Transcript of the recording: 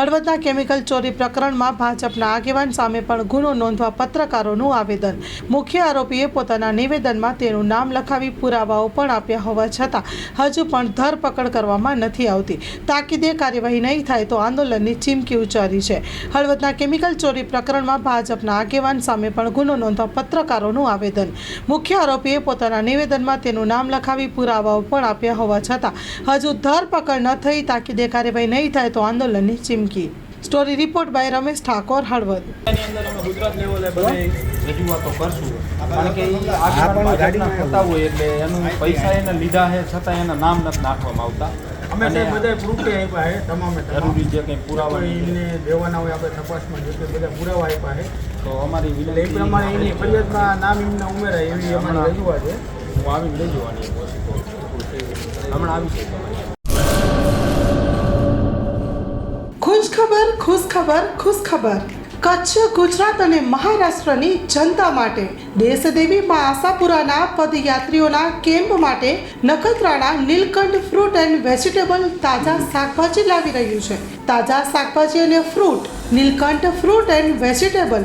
હળવદના chemical ચોરી પ્રકરણમાં ભાજપના આગેવાન સામે પણ ગુનો નોંધવા પત્રકારોનું આવેદન. મુખ્ય આરોપીએ પોતાના નિવેદનમાં તેનું નામ લખાવી પુરાવાઓ પણ આપ્યા હોવા છતાં હજુ પણ ધરપકડ કરવામાં નથી આવતી. તાકીદે કાર્યવાહી નહીં થાય તો આંદોલનની ચીમકી ઉચ્ચારી છે. હળવદના કેમિકલ ચોરી પ્રકરણમાં ભાજપના આગેવાન સામે પણ ગુનો નોંધવા પત્રકારોનું આવેદન. મુખ્ય આરોપીએ પોતાના નિવેદનમાં તેનું નામ લખાવી પુરાવાઓ પણ આપ્યા હોવા છતાં હજુ ધરપકડ ન થઈ, તાકીદે કાર્યવાહી નહીં થાય તો આંદોલનની ચીમકી. Story report by Ramesh Thakor Halvad. એની અંદર અમે ગુજરાત લેવલે બધી રજૂઆતો કરશું. કારણ કે થતા હોય એટલે એનું પૈસા એને લીધા છે છતાં એના નામ નથી નાખવામાં આવતા. અમે તે બધા પ્રૂફ આપ્યા છે તમામે જરૂરી જે કંઈ પુરાવા એને દેવાના હોય આપણે તપાસમાં જે બધા પુરાવા આપ્યા છે. તો અમારી એટલે એ પ્રમાણે એની ફરિયાદમાં નામ એમના ઉમેરાય એવી અમારી રજૂઆત છે. હું હમણાં આવી છે ખુશખબર ખુશખબર ખુશખબર. કચ્છ, ગુજરાત અને મહારાષ્ટ્રની જનતા માટે, દેશદેવી માં આશાપુરાના પદયાત્રીઓના કેમ્પ માટે Nakhatrana, Neelkanth fruit and vegetable તાજા શાકભાજી લાવી રહ્યું છે. તાજા શાકભાજી અને fruit, Neelkanth fruit and vegetable